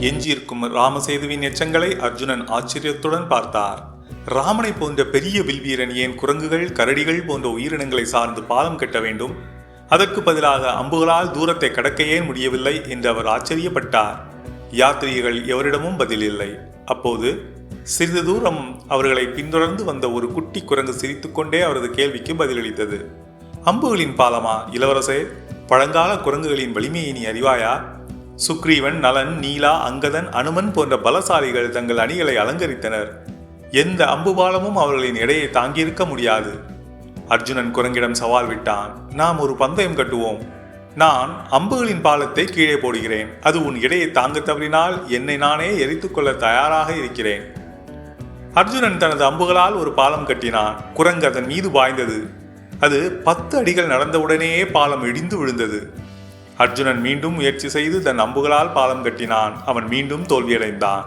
எஞ்சியிருக்கும் ராமசேதுவின் எச்சங்களை அர்ஜுனன் ஆச்சரியத்துடன் பார்த்தார். ராமனை போன்ற பெரிய வில்வீரன் ஏன் குரங்குகள் கரடிகள் போன்ற உயிரினங்களை சார்ந்து பாலம் கட்ட வேண்டும்? அதற்கு பதிலாக அம்புகளால் தூரத்தை கடக்கையே முடியவில்லை என்று அவர் ஆச்சரியப்பட்டார். யாத்ரீகர்கள் எவரிடமும் பதில் இல்லை. அப்போது சிறிது தூரம் அவர்களை பின்தொடர்ந்து வந்த ஒரு குட்டி குரங்கு சிரித்துக்கொண்டே அவரது கேள்விக்கு பதிலளித்தது. அம்புகளின் பாலமா இளவரசே? பழங்கால குரங்குகளின் வலிமையை நீ அறிவாயா? சுக்ரீவன் நலன் நீலா அங்கதன் அனுமன் போன்ற பலசாலிகள் தங்கள் அணிகளை அலங்கரித்தனர். எந்த அம்பு பாலமும் அவர்களின் எடையை தாங்கியிருக்க முடியாது. அர்ஜுனன் குரங்கிடம் சவால் விட்டான். நாம் ஒரு பந்தயம் கட்டுவோம். நான் அம்புகளின் பாலத்தை கீழே போடுகிறேன். அது உன் இடையை தாங்க தவறினால் என்னை நானே எரித்துக்கொள்ள தயாராக இருக்கிறேன். அர்ஜுனன் தனது அம்புகளால் ஒரு பாலம் கட்டினான். குரங்கு அதன் மீது பாய்ந்தது. அது பத்து அடிகள் நடந்தவுடனேயே பாலம் இடிந்து விழுந்தது. அர்ஜுனன் மீண்டும் முயற்சி செய்து தன் அம்புகளால் பாலம் கட்டினான். அவன் மீண்டும் தோல்வியடைந்தான்.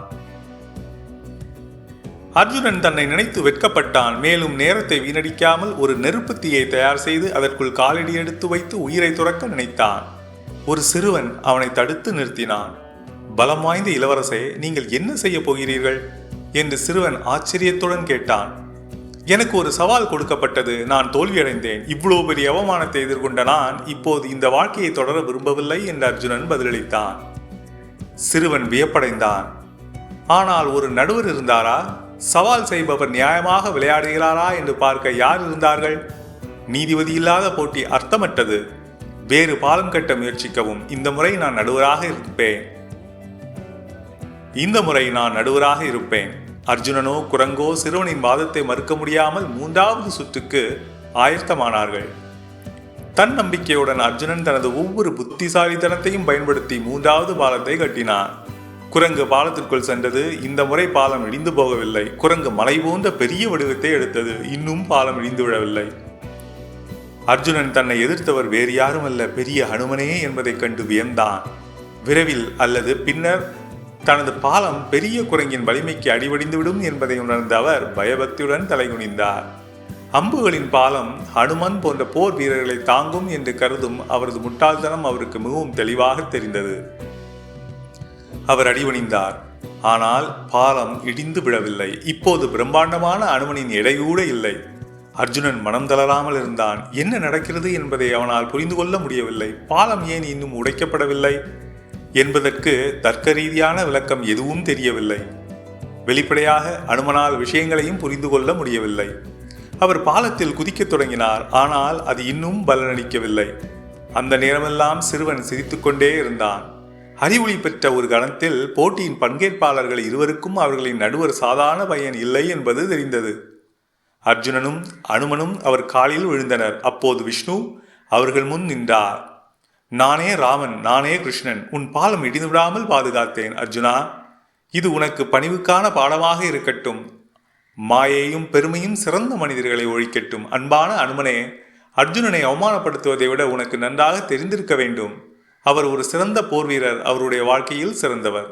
அர்ஜுனன் தன்னை நினைத்து வெட்கப்பட்டான். மேலும் நேரத்தை வீணடிக்காமல் ஒரு நெருப்புத்தீயை தயார் செய்து அதற்குள் காலடி எடுத்து வைத்து உயிரை துறக்க நினைத்தான். ஒரு சிறுவன் அவனை தடுத்து நிறுத்தினான். பலம் வாய்ந்த இளவரசே நீங்கள் என்ன செய்ய போகிறீர்கள்? என்று சிறுவன் ஆச்சரியத்துடன் கேட்டான். எனக்கு ஒரு சவால் கொடுக்கப்பட்டது. நான் தோல்வியடைந்தேன். இவ்வளவு பெரிய அவமானத்தை எதிர்கொண்ட நான் இப்போது இந்த வாழ்க்கையை தொடர விரும்பவில்லை என்று அர்ஜுனன் பதிலளித்தான். சிறுவன் வியப்படைந்தான். ஆனால் ஒரு நடுவர் இருந்தாரா? சவால் செய்பவர் நியாயமாக விளையாடுகிறாரா? என்று பார்க்க யார் இருந்தார்கள்? நீதிபதி இல்லாத போட்டி அர்த்தமற்றது. வேறு பாலம் கட்ட முயற்சிக்கவும். இந்த முறை நான் நடுவராக இருப்பேன். இந்த முறை நான் நடுவராக இருப்பேன். அர்ஜுனனோ குரங்கோ சிறுவனின் வாதத்தை மறுக்க முடியாமல் மூன்றாவது சுற்றுக்கு ஆயத்தமானார்கள். தன் நம்பிக்கையுடன் அர்ஜுனன் தனது ஒவ்வொரு புத்திசாலித்தனத்தையும் பயன்படுத்தி மூன்றாவது பாலத்தை கட்டினான். குரங்கு பாலத்திற்குள் சென்றது. இந்த முறை பாலம் இடிந்து போகவில்லை. குரங்கு மலை போன்ற பெரிய வடிவத்தை எடுத்தது. இன்னும் பாலம் இடிந்து விடவில்லை அர்ஜுனன் தன்னை எதிர்த்தவர் வேறு யாரும் அல்ல பெரிய ஹனுமனே என்பதைக் கண்டு வியந்தான். விரைவில் அல்லது பின்னர் தனது பாலம் பெரிய குரங்கின் வலிமைக்கு அடிவடிந்துவிடும் என்பதை உணர்ந்த அவர் பயபக்தியுடன் தலைகுனிந்தார். அம்புகளின் பாலம் ஹனுமன் போன்ற போர் வீரர்களை தாங்கும் என்று கருதும் அவரது முட்டாள்தனம் அவருக்கு மிகவும் தெளிவாக தெரிந்தது. அவர் அடிவணிந்தார். ஆனால் பாலம் இடிந்து விடவில்லை இப்போது பிரம்மாண்டமான அனுமனின் எடையூட இல்லை. அர்ஜுனன் மனம் தளராமல் இருந்தான். என்ன நடக்கிறது என்பதை அவனால் புரிந்து கொள்ள முடியவில்லை. பாலம் ஏன் இன்னும் உடைக்கப்படவில்லை? என்பதற்கு தர்க்க ரீதியான விளக்கம் எதுவும் தெரியவில்லை. வெளிப்படையாக அனுமனால் விஷயங்களையும் புரிந்து கொள்ள முடியவில்லை. அவர் பாலத்தில் குதிக்கத் தொடங்கினார் ஆனால் அது இன்னும் பலனளிக்கவில்லை. அந்த நேரமெல்லாம் சிறுவன் சிரித்துக்கொண்டே இருந்தான். அறிவொளி பெற்ற ஒரு கணத்தில் போட்டியின் பங்கேற்பாளர்கள் இருவருக்கும் அவர்களின் நடுவர் சாதாரண பையன் இல்லை என்பது தெரிந்தது. அர்ஜுனனும் அனுமனும் அவர் காலில் விழுந்தனர். அப்போது விஷ்ணு அவர்கள் முன் நின்றார். நானே ராமன் நானே கிருஷ்ணன் உன் பாலம் இடிந்து விடாமல் பாதுகாத்தேன் அர்ஜுனா. இது உனக்கு பணிவுக்கான பாடமாக இருக்கட்டும். மாயையும் பெருமையும் சிறந்த மனிதர்களை ஒழிக்கட்டும் அன்பான அனுமனே. அர்ஜுனனை அவமானப்படுத்துவதை விட உனக்கு நன்றாக தெரிந்திருக்க வேண்டும். அவர் ஒரு சிறந்த போர் வீரர் அவருடைய வாழ்க்கையில் சிறந்தவர்.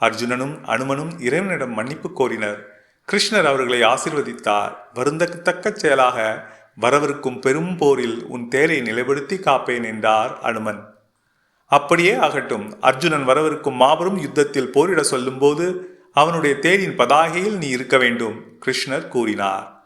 அர்ஜுனனும் அனுமனும் இறைவனிடம் மன்னிப்பு கோரினர். கிருஷ்ணர் அவர்களை ஆசிர்வதித்தார். வருந்தத்தக்க செயலாக வரவிருக்கும் பெரும் போரில் உன் தேரை நிலைப்படுத்தி காப்பேன் என்றார் அனுமன். அப்படியே ஆகட்டும் அர்ஜுனன் வரவிருக்கும் மாபெரும் யுத்தத்தில் போரிட சொல்லும்போது அவனுடைய தேரின் பதாகையில் நீ இருக்க வேண்டும் கிருஷ்ணர் கூறினார்.